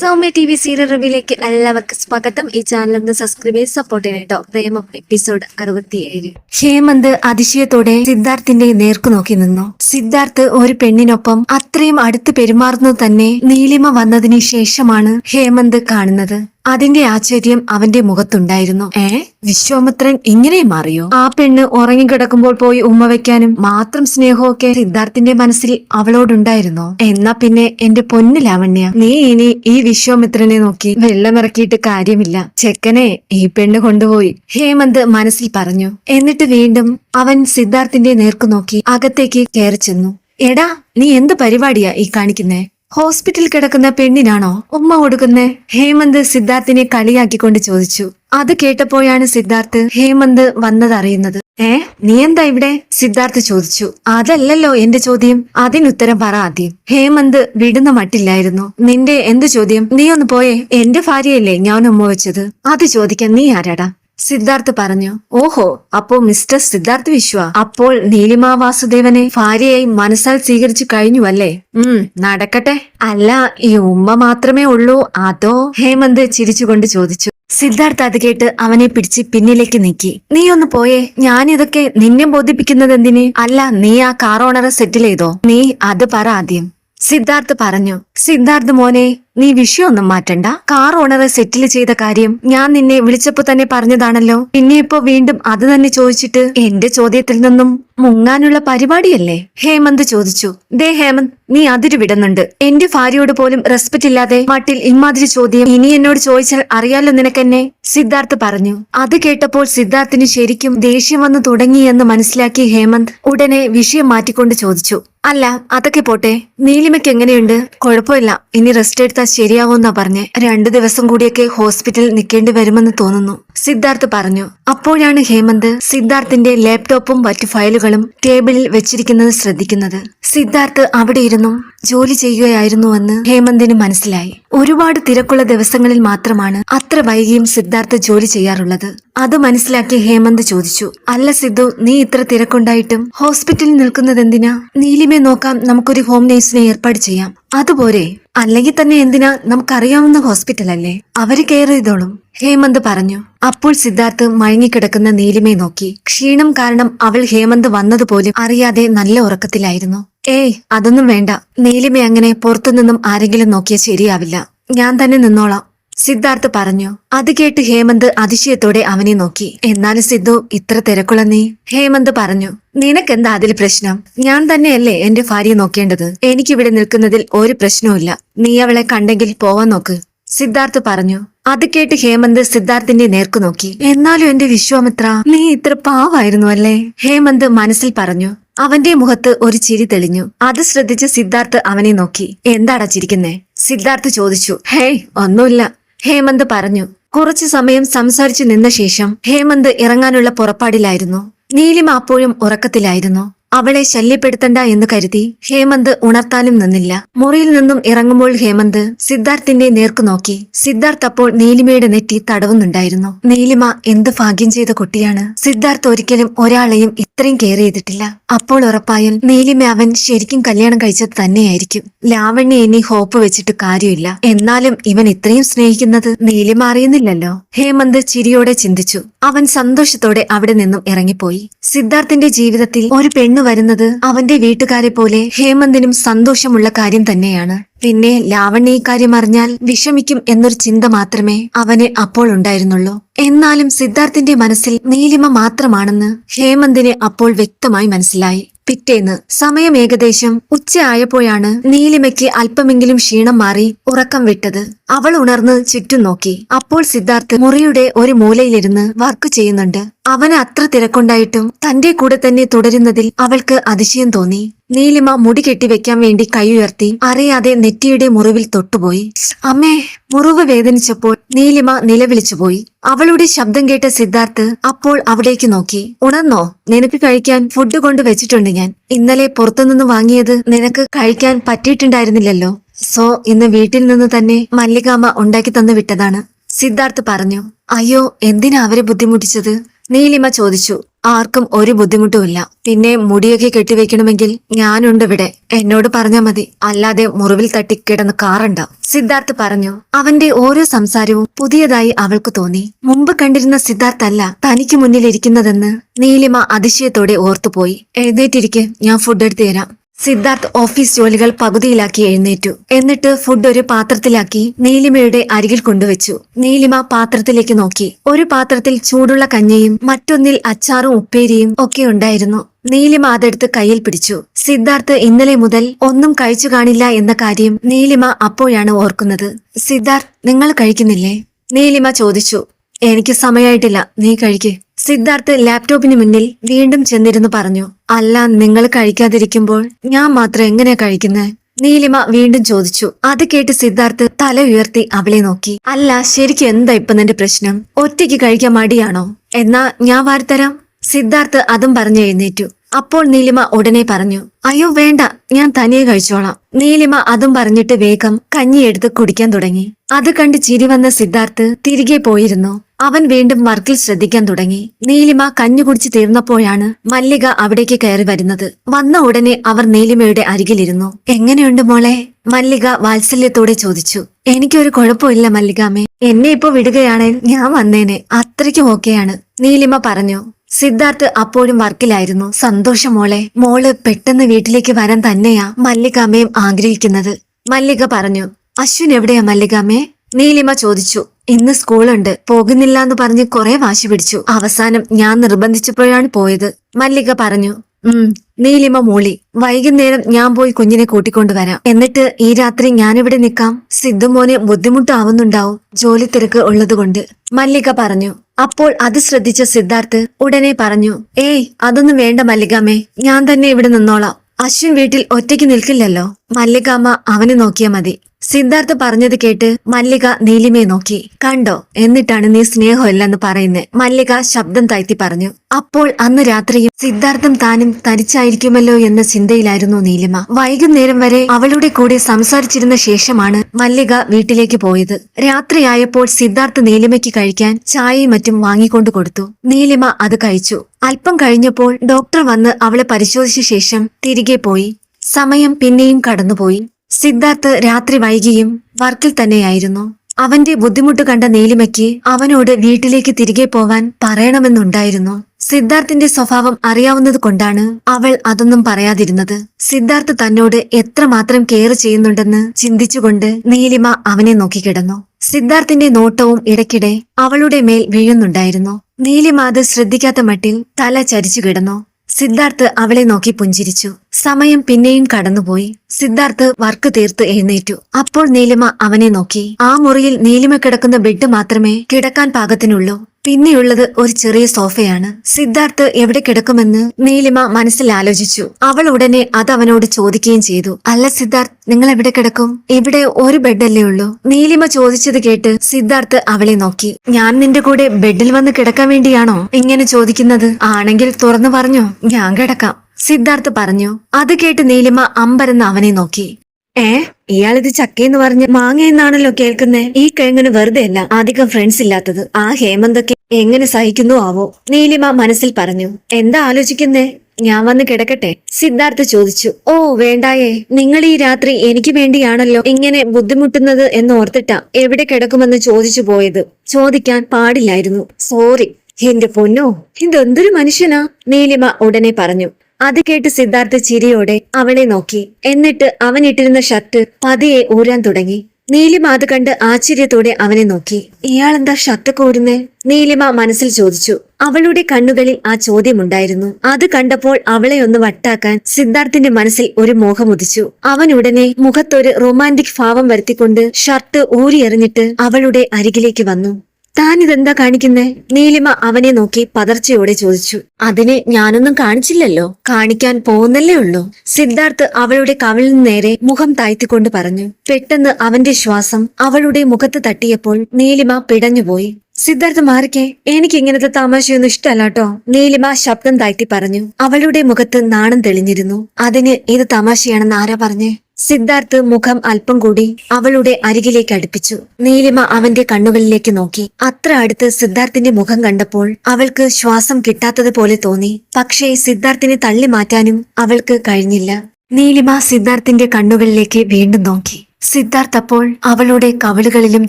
Soumya T V serial റിവ്യൂലേക്ക് എല്ലാവർക്കും സ്വാഗതം. ഈ ചാനൽ ഒന്ന് സബ്സ്ക്രൈബ് ചെയ്ത് സപ്പോർട്ട് ചെയ്യണം കേട്ടോ പ്രേമം എപ്പിസോഡ് അറുപത്തിയേഴ്. ഹേമന്ത് അതിശയത്തോടെ സിദ്ധാർത്ഥിന്റെ നേർക്കു നോക്കി നിന്നു. സിദ്ധാർത്ഥ് ഒരു പെണ്ണിനൊപ്പം അത്രയും അടുത്ത് പെരുമാറുന്നത് തന്നെ നീലിമ വന്നതിന് ശേഷമാണ് ഹേമന്ത് കാണുന്നത്. അതിന്റെ ആശ്ചര്യം അവന്റെ മുഖത്തുണ്ടായിരുന്നു. ഏ വിശ്വാമിത്രൻ ഇങ്ങനെ മാറിയോ? ആ പെണ്ണ് ഉറങ്ങിക്കിടക്കുമ്പോൾ പോയി ഉമ്മ വെക്കാനും മാത്രം സ്നേഹമൊക്കെ സിദ്ധാർത്ഥിന്റെ മനസ്സിൽ അവളോടുണ്ടായിരുന്നോ? എന്നാ പിന്നെ എന്റെ പൊന്നു ലാവണ്യ നീ ഇനി ഈ വിശ്വാമിത്രനെ നോക്കി വെള്ളമിറക്കിയിട്ട് കാര്യമില്ല. ചെക്കനെ ഈ പെണ്ണ് കൊണ്ടുപോയി ഹേമന്ത് മനസ്സിൽ പറഞ്ഞു. എന്നിട്ട് വീണ്ടും അവൻ സിദ്ധാർത്ഥിന്റെ നേർക്കു നോക്കി അകത്തേക്ക് കയറി ചെന്നു എടാ നീ എന്ത് പരിപാടിയാ ഈ കാണിക്കുന്നേ? ഹോസ്പിറ്റലിൽ കിടക്കുന്ന പെണ്ണിനാണോ ഉമ്മ കൊടുക്കുന്നേ? ഹേമന്ത് സിദ്ധാർത്ഥിനെ കളിയാക്കിക്കൊണ്ട് ചോദിച്ചു. അത് കേട്ടപ്പോഴാണ് സിദ്ധാർത്ഥ് ഹേമന്ത് വന്നതറിയുന്നത്. ഏ നീ എന്താ ഇവിടെ? സിദ്ധാർത്ഥ് ചോദിച്ചു. അതല്ലല്ലോ എന്റെ ചോദ്യം. അതിനുത്തരം പറ ആദ്യം. ഹേമന്ത് വിടുന്ന മട്ടില്ലായിരുന്നു. നിന്റെ എന്ത് ചോദ്യം? നീ ഒന്ന് പോയേ. എന്റെ ഭാര്യയല്ലേ ഞാൻ ഉമ്മ വെച്ചത്? അത് ചോദിക്കാൻ നീ ആരാടാ? സിദ്ധാർത്ഥ് പറഞ്ഞു. ഓഹോ അപ്പോ മിസ്റ്റർ സിദ്ധാർത്ഥ് വിശ്വ. അപ്പോൾ നീലിമ വാസുദേവനെ ഭാര്യയായി മനസ്സാൽ സ്വീകരിച്ചു കഴിഞ്ഞു അല്ലേ ഉം നടക്കട്ടെ. അല്ല ഈ ഉമ്മ മാത്രമേ ഉള്ളൂ. അതോ ഹേമന്ത് ചിരിച്ചുകൊണ്ട് ചോദിച്ചു. സിദ്ധാർത്ഥ് അത് കേട്ട് അവനെ പിടിച്ച് പിന്നിലേക്ക് നീക്കി. നീ ഒന്ന് പോയേ. ഞാനിതൊക്കെ നിന്നെ ബോധിപ്പിക്കുന്നത് എന്തിന് അല്ല നീ ആ കാർ ഓണറെ സെറ്റിൽ ചെയ്തോ? നീ അത് പറ ആദ്യം. സിദ്ധാർത്ഥ് പറഞ്ഞു. സിദ്ധാർത്ഥ് മോനെ നീ വിഷയമൊന്നും മാറ്റണ്ട. കാർ ഓണറെ സെറ്റിൽ ചെയ്ത കാര്യം ഞാൻ നിന്നെ വിളിച്ചപ്പോ തന്നെ പറഞ്ഞതാണല്ലോ. പിന്നെ ഇപ്പോ വീണ്ടും അത് തന്നെ ചോദിച്ചിട്ട് എന്റെ ചോദ്യത്തിൽ നിന്നും മുങ്ങാനുള്ള പരിപാടിയല്ലേ? ഹേമന്ത് ചോദിച്ചു. ദേ ഹേമന്ത് നീ അതിര് വിടുന്നുണ്ട്. എന്റെ ഭാര്യയോട് പോലും റെസ്പെക്ട് ഇല്ലാതെ മട്ടിൽ ഇമാതിരി ചോദ്യം ഇനി എന്നോട് ചോദിച്ചാൽ അറിയാലോ നിനക്കെന്നെ? സിദ്ധാർത്ഥ് പറഞ്ഞു. അത് കേട്ടപ്പോൾ സിദ്ധാർത്ഥിന് ശരിക്കും ദേഷ്യം വന്നു തുടങ്ങിയെന്ന് മനസ്സിലാക്കി ഹേമന്ത് ഉടനെ വിഷയം മാറ്റിക്കൊണ്ട് ചോദിച്ചു. അല്ല അതൊക്കെ പോട്ടെ. നീലിമയ്ക്ക് എങ്ങനെയുണ്ട്? കുഴപ്പമില്ല. ഇനി റെസ്റ്റ് എടുത്താൽ ശരിയാവുമെന്നാ പറഞ്ഞ് രണ്ടു ദിവസം കൂടിയൊക്കെ ഹോസ്പിറ്റലിൽ നിൽക്കേണ്ടി വരുമെന്ന് തോന്നുന്നു. സിദ്ധാർത്ഥ് പറഞ്ഞു അപ്പോഴാണ് ഹേമന്ത് സിദ്ധാർത്ഥിന്റെ ലാപ്ടോപ്പും മറ്റു ഫയലുകളും ടേബിളിൽ വെച്ചിരിക്കുന്നത് ശ്രദ്ധിക്കുന്നത്. സിദ്ധാർത്ഥ് അവിടെ ഇരുന്നും ജോലി ചെയ്യുകയായിരുന്നു എന്ന് ഹേമന്തിന് മനസ്സിലായി. ഒരുപാട് തിരക്കുള്ള ദിവസങ്ങളിൽ മാത്രമാണ് അത്ര വൈകിയും സിദ്ധാർത്ഥ ജോലി ചെയ്യാറുള്ളത്. അത് മനസ്സിലാക്കി ഹേമന്ത് ചോദിച്ചു അല്ല സിദ്ധു നീ ഇത്ര തിരക്കുണ്ടായിട്ടും ഹോസ്പിറ്റലിൽ നിൽക്കുന്നത് എന്തിനാ നീലിമെ നോക്കാം നമുക്കൊരു ഹോം നേഴ്സിനെ ഏർപ്പാട് ചെയ്യാം. അതുപോലെ അല്ലെങ്കിൽ തന്നെ എന്തിനാ? നമുക്കറിയാവുന്ന ഹോസ്പിറ്റൽ അല്ലേ അവർ കെയർ ചെയ്തോളും. ഹേമന്ത് പറഞ്ഞു. അപ്പോൾ സിദ്ധാർത്ഥ് മയങ്ങിക്കിടക്കുന്ന നീലിമയെ നോക്കി. ക്ഷീണം കാരണം അവൾ ഹേമന്ത് വന്നതുപോലും അറിയാതെ നല്ല ഉറക്കത്തിലായിരുന്നു. ഏയ് അതൊന്നും വേണ്ട. നീലിമ അങ്ങനെ പുറത്തുനിന്നും ആരെങ്കിലും നോക്കിയാൽ ശരിയാവില്ല. ഞാൻ തന്നെ നിന്നോളാം. സിദ്ധാർത്ഥ് പറഞ്ഞു. അത് കേട്ട് ഹേമന്ത് അതിശയത്തോടെ അവനെ നോക്കി. എന്നാലും സിദ്ധു ഇത്ര തിരക്കുള്ള നീ? ഹേമന്ത് പറഞ്ഞു. നിനക്കെന്താ അതിൽ പ്രശ്നം? ഞാൻ തന്നെയല്ലേ എന്റെ ഭാര്യയെ നോക്കേണ്ടത്? എനിക്കിവിടെ നിൽക്കുന്നതിൽ ഒരു പ്രശ്നവുമില്ല നീ അവളെ കണ്ടെങ്കിൽ പോവാൻ നോക്ക്. സിദ്ധാർത്ഥ് പറഞ്ഞു. അത് കേട്ട് ഹേമന്ത് സിദ്ധാർത്ഥിന്റെ നേർക്കു നോക്കി. എന്നാലും എന്റെ വിശ്വാമിത്ര നീ ഇത്ര പാവായിരുന്നു അല്ലേ? ഹേമന്ത് മനസ്സിൽ പറഞ്ഞു. അവന്റെ മുഖത്ത് ഒരു ചിരി തെളിഞ്ഞു. അത് ശ്രദ്ധിച്ച് സിദ്ധാർത്ഥ് അവനെ നോക്കി. എന്താടാ ചിരിക്കുന്നേ? സിദ്ധാർത്ഥ് ചോദിച്ചു. ഹേയ് ഒന്നുമില്ല. ഹേമന്ത് പറഞ്ഞു. കുറച്ചു സമയം സംസാരിച്ചു നിന്ന ശേഷം ഹേമന്ത് ഇറങ്ങാനുള്ള പുറപ്പാടിലായിരുന്നു. നീലിമ അപ്പോഴും ഉറക്കത്തിലായിരുന്നു. അവളെ ശല്യപ്പെടുത്തണ്ട എന്ന് കരുതി ഹേമന്ത് ഉണർത്താനും നിന്നില്ല. മുറിയിൽ നിന്നും ഇറങ്ങുമ്പോൾ ഹേമന്ത് സിദ്ധാർത്ഥിന്റെ നേർക്കു നോക്കി. സിദ്ധാർത്ഥ് അപ്പോൾ നീലിമയുടെ നെറ്റി തടവുന്നുണ്ടായിരുന്നു. നീലിമ എന്ത് ഭാഗ്യം ചെയ്ത കുട്ടിയാണ്. സിദ്ധാർത്ഥ് ഒരിക്കലും ഒരാളെയും ഇത്രയും കെയർ ചെയ്തിട്ടില്ല. അപ്പോൾ ഉറപ്പായും നീലിമ അവൻ ശരിക്കും കല്യാണം കഴിച്ചത് തന്നെയായിരിക്കും. ലാവണ്യ ഇനി ഹോപ്പ് വെച്ചിട്ട് കാര്യമില്ല. എന്നാലും ഇവൻ ഇത്രയും സ്നേഹിക്കുന്നത് നീലിമ അറിയുന്നില്ലല്ലോ. ഹേമന്ത് ചിരിയോടെ ചിന്തിച്ചു. അവൻ സന്തോഷത്തോടെ അവിടെ നിന്നും ഇറങ്ങിപ്പോയി. സിദ്ധാർത്ഥിന്റെ ജീവിതത്തിൽ ഒരു പെണ്ണ് വരുന്നത് അവന്റെ വീട്ടുകാരെ പോലെ ഹേമന്തിനും സന്തോഷമുള്ള കാര്യം തന്നെയാണ്. പിന്നെ ലാവണ്യ ഇക്കാര്യം കാര്യം അറിഞ്ഞാൽ വിഷമിക്കും എന്നൊരു ചിന്ത മാത്രമേ അവന് അപ്പോൾ ഉണ്ടായിരുന്നുള്ളൂ. എന്നാലും സിദ്ധാർത്ഥിന്റെ മനസ്സിൽ നീലിമ മാത്രമാണെന്ന് ഹേമന്തിന് അപ്പോൾ വ്യക്തമായി മനസ്സിലായി. പിറ്റേന്ന് സമയം ഏകദേശം ഉച്ചയായപ്പോഴാണ് നീലിമയ്ക്ക് അല്പമെങ്കിലും ക്ഷീണം മാറി ഉറക്കം വിട്ടത്. അവൾ ഉണർന്ന് ചുറ്റും നോക്കി. അപ്പോൾ സിദ്ധാർത്ഥ് മുറിയുടെ ഒരു മൂലയിലിരുന്ന് വർക്ക് ചെയ്യുന്നുണ്ട്. അവന് അത്ര തിരക്കുണ്ടായിട്ടും തന്റെ കൂടെ തന്നെ തുടരുന്നതിൽ അവൾക്ക് അതിശയം തോന്നി. നീലിമ മുടി കെട്ടിവെക്കാൻ വേണ്ടി കൈയുയർത്തി അറിയാതെ നെറ്റിയുടെ മുറിവിൽ തൊട്ടുപോയി. അമ്മേ മുറിവ് വേദനിച്ചപ്പോൾ നീലിമ നിലവിളിച്ചുപോയി അവളുടെ ശബ്ദം കേട്ട സിദ്ധാർത്ഥ് അപ്പോൾ അവിടേക്ക് നോക്കി. ഉണർന്നോ? നിനക്ക് കഴിക്കാൻ ഫുഡ് കൊണ്ട് വെച്ചിട്ടുണ്ട് ഞാൻ. ഇന്നലെ പുറത്തുനിന്ന് വാങ്ങിയത് നിനക്ക് കഴിക്കാൻ പറ്റിയിട്ടുണ്ടായിരുന്നില്ലല്ലോ. സോ ഇന്ന് വീട്ടിൽ നിന്ന് തന്നെ മല്ലികാമ്മ ഉണ്ടാക്കി തന്നു വിട്ടതാണ്. സിദ്ധാർത്ഥ് പറഞ്ഞു. അയ്യോ എന്തിനാ അവരെ ബുദ്ധിമുട്ടിച്ചത്? നീലിമ ചോദിച്ചു ആർക്കും ഒരു ബുദ്ധിമുട്ടുമില്ല. പിന്നെ മുടിയൊക്കെ കെട്ടിവെക്കണമെങ്കിൽ ഞാനുണ്ട് ഇവിടെ. എന്നോട് പറഞ്ഞാ മതി. അല്ലാതെ മുറിവിൽ തട്ടി കിടന്ന് കാറണ്ട. സിദ്ധാർത്ഥ് പറഞ്ഞു അവന്റെ ഓരോ സംസാരവും പുതിയതായി അവൾക്ക് തോന്നി. മുമ്പ് കണ്ടിരുന്ന സിദ്ധാർത്ഥ് അല്ല തനിക്ക് മുന്നിലിരിക്കുന്നതെന്ന്. നീലിമ അതിശയത്തോടെ ഓർത്തുപോയി എഴുന്നേറ്റിരിക്കെ ഞാൻ ഫുഡ് എടുത്തു തരാം. സിദ്ധാർത്ഥ് ഓഫീസ് ജോലികൾ പകുതിയിലാക്കി എഴുന്നേറ്റു. എന്നിട്ട് ഫുഡ് ഒരു പാത്രത്തിലാക്കി നീലിമയുടെ അരികിൽ കൊണ്ടുവച്ചു. നീലിമ പാത്രത്തിലേക്ക് നോക്കി. ഒരു പാത്രത്തിൽ ചൂടുള്ള കഞ്ഞിയും മറ്റൊന്നിൽ അച്ചാറും ഉപ്പേരിയും ഒക്കെ ഉണ്ടായിരുന്നു. നീലിമ അതെടുത്ത് കയ്യിൽ പിടിച്ചു. സിദ്ധാർത്ഥ് ഇന്നലെ മുതൽ ഒന്നും കഴിച്ചു കാണില്ല എന്ന കാര്യം നീലിമ അപ്പോഴാണ് ഓർക്കുന്നത്. സിദ്ധാർത്ഥ് നിങ്ങൾ കഴിക്കുന്നില്ലേ? നീലിമ ചോദിച്ചു. എനിക്ക് സമയായിട്ടില്ല. നീ കഴിക്ക്. സിദ്ധാർത്ഥ് ലാപ്ടോപ്പിന് മുന്നിൽ വീണ്ടും ചെന്നിരുന്നു പറഞ്ഞു. അല്ല നിങ്ങൾ കഴിക്കാതിരിക്കുമ്പോൾ ഞാൻ മാത്രം എങ്ങനെയാ കഴിക്കുന്നത് നീലിമ വീണ്ടും ചോദിച്ചു. അത് കേട്ട് സിദ്ധാർത്ഥ് തല ഉയർത്തി അവളെ നോക്കി. അല്ല ശരിക്കും എന്താ ഇപ്പൊ നിന്റെ പ്രശ്നം? ഒറ്റയ്ക്ക് കഴിക്കാൻ മടിയാണോ? എന്നാ ഞാൻ വാരിത്തരാം. സിദ്ധാർത്ഥ് അതും പറഞ്ഞു എഴുന്നേറ്റു. അപ്പോൾ നീലിമ ഉടനെ പറഞ്ഞു. അയ്യോ വേണ്ട. ഞാൻ തനിയെ കഴിച്ചോളാം. നീലിമ അതും പറഞ്ഞിട്ട് വേഗം കഞ്ഞിയെടുത്ത് കുടിക്കാൻ തുടങ്ങി. അത് കണ്ട് ചിരി വന്ന സിദ്ധാർത്ഥ് തിരികെ പോയിരുന്നു. അവൻ വീണ്ടും വർക്കിൽ ശ്രദ്ധിക്കാൻ തുടങ്ങി. നീലിമ കഞ്ഞു കുടിച്ച് തീർന്നപ്പോഴാണ് മല്ലിക അവിടേക്ക് കയറി വരുന്നത്. വന്ന ഉടനെ അവർ നീലിമയുടെ അരികിലിരുന്നു. എങ്ങനെയുണ്ട് മോളെ? മല്ലിക വാത്സല്യത്തോടെ ചോദിച്ചു. എനിക്കൊരു കുഴപ്പമില്ല മല്ലികാമ്മേ എന്നെ ഇപ്പൊ വിടുകയാണെങ്കിൽ ഞാൻ വന്നേനെ. അത്രയ്ക്കും ഓക്കെയാണ്. നീലിമ പറഞ്ഞു. സിദ്ധാർത്ഥ് അപ്പോഴും വർക്കിലായിരുന്നു. സന്തോഷം മോളെ. മോൾ പെട്ടെന്ന് വീട്ടിലേക്ക് വരാൻ തന്നെയാ മല്ലികാമ്മയും ആഗ്രഹിക്കുന്നത്. മല്ലിക പറഞ്ഞു. അശ്വിൻ എവിടെയാ മല്ലികാമ്മേ നീലിമ ചോദിച്ചു ഇന്ന് സ്കൂളുണ്ട്. പോകുന്നില്ല എന്ന് പറഞ്ഞ് കുറെ വാശി പിടിച്ചു. അവസാനം ഞാൻ നിർബന്ധിച്ചപ്പോഴാണ് പോയത്. മല്ലിക പറഞ്ഞു ഉം നീലിമ മൂളി. വൈകുന്നേരം ഞാൻ പോയി കുഞ്ഞിനെ കൂട്ടിക്കൊണ്ടുവരാം എന്നിട്ട് ഈ രാത്രി ഞാനിവിടെ നിൽക്കാം. സിദ്ധുമോന് ബുദ്ധിമുട്ടാവുന്നുണ്ടാവും. ജോലി തിരക്ക് ഉള്ളതുകൊണ്ട്. മല്ലിക പറഞ്ഞു അപ്പോൾ അത് ശ്രദ്ധിച്ച സിദ്ധാർത്ഥ് ഉടനെ പറഞ്ഞു ഏയ് അതൊന്നും വേണ്ട മല്ലികാമേ. ഞാൻ തന്നെ ഇവിടെ നിന്നോളാം. അശ്വിൻ വീട്ടിൽ ഒറ്റയ്ക്ക് നിൽക്കില്ലല്ലോ. മല്ലികാമ്മ അവനെ നോക്കിയാ മതി. സിദ്ധാർത്ഥ പറഞ്ഞത് കേട്ട് മല്ലിക നീലിമയെ നോക്കി. കണ്ടോ? എന്നിട്ടാണ് നീ സ്നേഹമില്ലെന്ന് പറയുന്നത് മല്ലിക ശബ്ദം താഴ്ത്തി പറഞ്ഞു. അപ്പോൾ അന്ന് രാത്രിയും സിദ്ധാർത്ഥം താനും തനിച്ചായിരിക്കുമല്ലോ എന്ന ചിന്തയിലായിരുന്നു നീലിമ. വൈകുന്നേരം വരെ അവളുടെ കൂടെ സംസാരിച്ചിരുന്ന ശേഷമാണ് മല്ലിക വീട്ടിലേക്ക് പോയത്. രാത്രിയായപ്പോൾ സിദ്ധാർത്ഥ് നീലിമയ്ക്ക് കഴിക്കാൻ ചായയും മറ്റും വാങ്ങിക്കൊണ്ടു കൊടുത്തു. നീലിമ അത് കഴിച്ചു. അല്പം കഴിഞ്ഞപ്പോൾ ഡോക്ടർ വന്ന് അവളെ പരിശോധിച്ച ശേഷം തിരികെ പോയി. സമയം പിന്നെയും കടന്നുപോയി. സിദ്ധാർത്ഥ് രാത്രി വൈകിയും വർക്കിൽ തന്നെയായിരുന്നു. അവന്റെ ബുദ്ധിമുട്ട് കണ്ട നീലിമയ്ക്ക് അവനോട് വീട്ടിലേക്ക് തിരികെ പോവാൻ പറയണമെന്നുണ്ടായിരുന്നു. സിദ്ധാർത്ഥിന്റെ സ്വഭാവം അറിയാവുന്നത് കൊണ്ടാണ് അവൾ അതൊന്നും പറയാതിരുന്നത്. സിദ്ധാർത്ഥ് തന്നോട് എത്രമാത്രം കെയർ ചെയ്യുന്നുണ്ടെന്ന് ചിന്തിച്ചുകൊണ്ട് നീലിമ അവനെ നോക്കിക്കിടന്നു. സിദ്ധാർത്ഥിന്റെ നോട്ടവും ഇടയ്ക്കിടെ അവളുടെ മേൽ വീഴുന്നുണ്ടായിരുന്നു. നീലിമ അത് ശ്രദ്ധിക്കാത്ത മട്ടിൽ തല ചരിച്ചു കിടന്നു സിദ്ധാർത്ഥ് അവളെ നോക്കി പുഞ്ചിരിച്ചു. സമയം പിന്നെയും കടന്നുപോയി. സിദ്ധാർത്ഥ് വർക്ക് തീർത്ത് എഴുന്നേറ്റു. അപ്പോൾ നീലിമ അവനെ നോക്കി. ആ മുറിയിൽ നീലിമ കിടക്കുന്ന ബെഡ് മാത്രമേ കിടക്കാൻ പാകത്തിനുള്ളൂ. പിന്നെയുള്ളത് ഒരു ചെറിയ സോഫയാണ്. സിദ്ധാർത്ഥ് എവിടെ കിടക്കുമെന്ന് നീലിമ മനസ്സിൽ ആലോചിച്ചു അവൾ ഉടനെ അത് അവനോട് ചോദിക്കുകയും ചെയ്തു. അല്ല സിദ്ധാർത്ഥ് നിങ്ങൾ എവിടെ കിടക്കും? ഇവിടെ ഒരു ബെഡല്ലേ ഉള്ളൂ. നീലിമ ചോദിച്ചത് കേട്ട് സിദ്ധാർത്ഥ് അവളെ നോക്കി. ഞാൻ നിന്റെ കൂടെ ബെഡിൽ വന്ന് കിടക്കാൻ വേണ്ടിയാണോ ഇങ്ങനെ ചോദിക്കുന്നത്? ആണെങ്കിൽ തുറന്നു പറഞ്ഞോ. ഞാൻ കിടക്കാം. സിദ്ധാർത്ഥ് പറഞ്ഞു. അത് കേട്ട് നീലിമ അമ്പരന്ന് അവനെ നോക്കി. ഏ? ഇയാളിത് ചക്കയെന്ന് പറഞ്ഞ് മാങ്ങയെന്നാണല്ലോ കേൾക്കുന്നേ? ഈ കിഴങ്ങിന് വെറുതെ അല്ല അധികം ഫ്രണ്ട്സ് ഇല്ലാത്തത്. ആ ഹേമന്തൊക്കെ എങ്ങനെ സഹിക്കുന്നു ആവോ? നീലിമ മനസ്സിൽ പറഞ്ഞു എന്താ ആലോചിക്കുന്നേ? ഞാൻ വന്ന് കിടക്കട്ടെ. സിദ്ധാർത്ഥ ചോദിച്ചു ഓ വേണ്ടായേ. നിങ്ങൾ ഈ രാത്രി എനിക്ക് വേണ്ടിയാണല്ലോ ഇങ്ങനെ ബുദ്ധിമുട്ടുന്നത് എന്ന് ഓർത്തിട്ടാ എവിടെ കിടക്കുമെന്ന് ചോദിച്ചു പോയത്. ചോദിക്കാൻ പാടില്ലായിരുന്നു. സോറി എന്റെ പൊന്നോ ഇതെന്തൊരു മനുഷ്യനാ? നീലിമ ഉടനെ പറഞ്ഞു അത് കേട്ട് സിദ്ധാർത്ഥ ചിരിയോടെ അവളെ നോക്കി. എന്നിട്ട് അവൻ ഇട്ടിരുന്ന ഷർട്ട് പതിയെ ഊരാൻ തുടങ്ങി. നീലിമ അത് കണ്ട് ആശ്ചര്യത്തോടെ അവനെ നോക്കി. ഇയാൾ എന്താ ഷർട്ട് കോരുന്നേ നീലിമ മനസ്സിൽ ചോദിച്ചു. അവളുടെ കണ്ണുകളിൽ ആ ചോദ്യമുണ്ടായിരുന്നു അത് കണ്ടപ്പോൾ അവളെ ഒന്ന് വട്ടാക്കാൻ സിദ്ധാർത്ഥിന്റെ മനസ്സിൽ ഒരു മോഹം ഉദിച്ചു. അവൻ ഉടനെ മുഖത്തൊരു റൊമാന്റിക് ഭാവം വരുത്തിക്കൊണ്ട് ഷർട്ട് ഊരിയെറിഞ്ഞിട്ട് അവളുടെ അരികിലേക്ക് വന്നു. താൻ ഇതെന്താ കാണിക്കുന്നേ? നീലിമ അവനെ നോക്കി പതർച്ചയോടെ ചോദിച്ചു. അതിനെ ഞാനൊന്നും കാണിച്ചില്ലല്ലോ. കാണിക്കാൻ പോകുന്നല്ലേ ഉള്ളൂ. സിദ്ധാർത്ഥ് അവളുടെ കവിളിൽ നേരെ മുഖം താഴ്ത്തിക്കൊണ്ട് പറഞ്ഞു. പെട്ടെന്ന് അവന്റെ ശ്വാസം അവളുടെ മുഖത്ത് തട്ടിയപ്പോൾ നീലിമ പിടഞ്ഞുപോയി. സിദ്ധാർത്ഥ് മാറിക്കേ എനിക്ക് ഇങ്ങനത്തെ തമാശയൊന്നും ഇഷ്ടമല്ലാട്ടോ. നീലിമ ശബ്ദം താഴ്ത്തി പറഞ്ഞു. അവളുടെ മുഖത്ത് നാണം തെളിഞ്ഞിരുന്നു. അതിന് ഇത് തമാശയാണെന്ന് ആരാ പറഞ്ഞേ? സിദ്ധാർത്ഥ് മുഖം അല്പം കൂടി അവളുടെ അരികിലേക്ക് അടുപ്പിച്ചു. നീലിമ അവന്റെ കണ്ണുകളിലേക്ക് നോക്കി. അത്ര അടുത്ത് സിദ്ധാർത്ഥിന്റെ മുഖം കണ്ടപ്പോൾ അവൾക്ക് ശ്വാസം കിട്ടാത്തതുപോലെ തോന്നി. പക്ഷേ സിദ്ധാർത്ഥിനെ തള്ളി മാറ്റാനും അവൾക്ക് കഴിഞ്ഞില്ല. നീലിമ സിദ്ധാർത്ഥിന്റെ കണ്ണുകളിലേക്ക് വീണ്ടും നോക്കി. സിദ്ധാർത്ഥ് അപ്പോൾ അവളുടെ കവളുകളിലും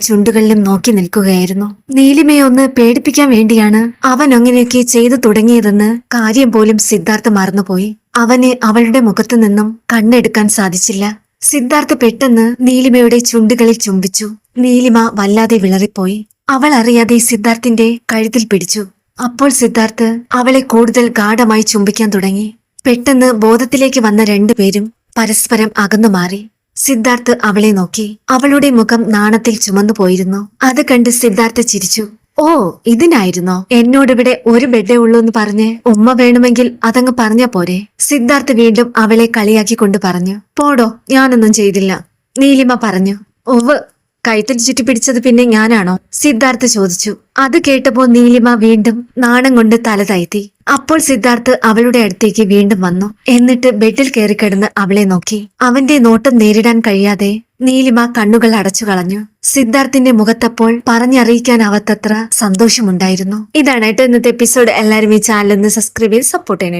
ചുണ്ടുകളിലും നോക്കി നിൽക്കുകയായിരുന്നു. നീലിമയെ ഒന്ന് പേടിപ്പിക്കാൻ വേണ്ടിയാണ് അവൻ അങ്ങനെയൊക്കെ ചെയ്തു തുടങ്ങിയതെന്ന് കാര്യം പോലും സിദ്ധാർത്ഥ് മറന്നുപോയി. അവന് അവളുടെ മുഖത്തു നിന്നും കണ്ണെടുക്കാൻ സാധിച്ചില്ല. സിദ്ധാർത്ഥ് പെട്ടെന്ന് നീലിമയുടെ ചുണ്ടുകളിൽ ചുംബിച്ചു. നീലിമ വല്ലാതെ വിളറിപ്പോയി. അവൾ അറിയാതെ സിദ്ധാർത്ഥിന്റെ കഴുത്തിൽ പിടിച്ചു. അപ്പോൾ സിദ്ധാർത്ഥ് അവളെ കൂടുതൽ ഗാഠമായി ചുംബിക്കാൻ തുടങ്ങി. പെട്ടെന്ന് ബോധത്തിലേക്ക് വന്ന രണ്ടുപേരും പരസ്പരം അകന്നു മാറി. സിദ്ധാർത്ഥ് അവളെ നോക്കി. അവളുടെ മുഖം നാണത്തിൽ ചുമന്നു പോയിരുന്നു അത് കണ്ട് സിദ്ധാർത്ഥ് ചിരിച്ചു. ഓ ഇതിനായിരുന്നോ? എന്നോടിവിടെ ഒരു ബെഡേ ഉള്ളൂ എന്ന് പറഞ്ഞ് ഉമ്മ വേണമെങ്കിൽ അതങ്ങ് പറഞ്ഞ പോരെ. സിദ്ധാർത്ഥ് വീണ്ടും അവളെ കളിയാക്കി കൊണ്ട് പറഞ്ഞു പോടോ ഞാനൊന്നും ചെയ്തില്ല. നീലിമ പറഞ്ഞു ഒവ് കഴുത്തിൽ ചുറ്റി പിടിച്ചത് പിന്നെ ഞാനാണോ? സിദ്ധാർത്ഥ ചോദിച്ചു. അത് കേട്ടപ്പോ നീലിമ വീണ്ടും നാണം കൊണ്ട് തല താഴ്ത്തി അപ്പോൾ സിദ്ധാർത്ഥ് അവളുടെ അടുത്തേക്ക് വീണ്ടും വന്നു. എന്നിട്ട് ബെഡിൽ കയറി കിടന്ന് അവളെ നോക്കി. അവന്റെ നോട്ടം നേരിടാൻ കഴിയാതെ നീലിമ കണ്ണുകൾ അടച്ചു കളഞ്ഞു. സിദ്ധാർത്ഥിന്റെ മുഖത്തപ്പോൾ പറഞ്ഞറിയിക്കാനാവാത്തത്ര സന്തോഷമുണ്ടായിരുന്നു. ഇതാണ് കേട്ടോ ഇന്നത്തെ എപ്പിസോഡ്. എല്ലാവരും ഈ ചാനലിൽ നിന്ന് സബ്സ്ക്രൈബ് ചെയ്ത് സപ്പോർട്ട് ചെയ്യണം